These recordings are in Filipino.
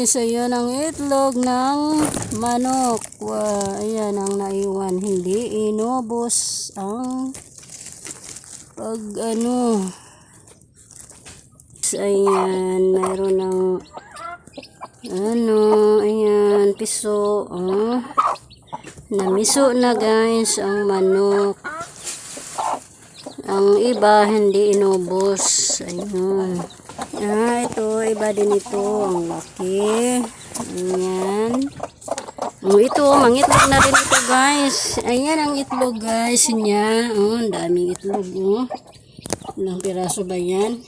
guys, ayan ang itlog ng manok. Wow, ayan ang naiwan. Hindi inubos ang pag ano. Ayan, mayroon ng ano, ayan, piso. Oh. Namiso na guys ang manok. Ang iba hindi inubos. Ayun. Ah, ito, iba din ito. Ang laki. Ayan. Oh, ito, mangitlog na rin ito, guys. Ayan ang itlog, guys, niya. Oh, ang daming itlog, oh. Ilang piraso ba yan?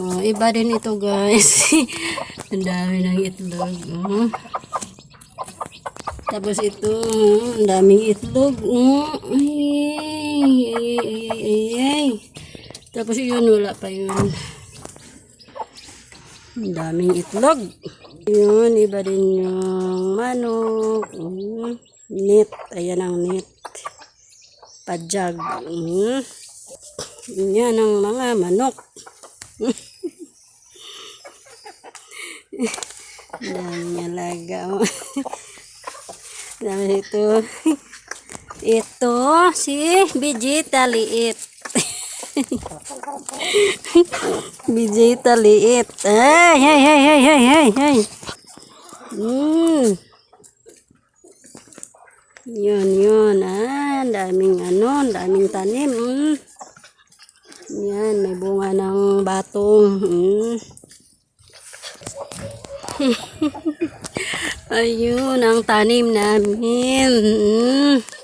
Oh, iba din ito, guys. ang dami ng itlog, oh. Tapos ito, oh, ang daming itlog. Oh, ay, ay, ay, ay, ay. Tapos yun, wala pa yun. Daming itlog. Yun, iba din yung manok. Mm, net. Ayan ang net. Pajag. Mm. Yan ang mga manok. Daming alaga. Dami ito. Ito, si Vegeta liit. Vegeta liit. Ay, ay, ay, ay, ay, ay, ay. Mm. Yun, yun. Ah, daming ano, daming tanim. Mm. Yan, may bunga ng batong. Mm. Ayun, ang tanim namin. Mm.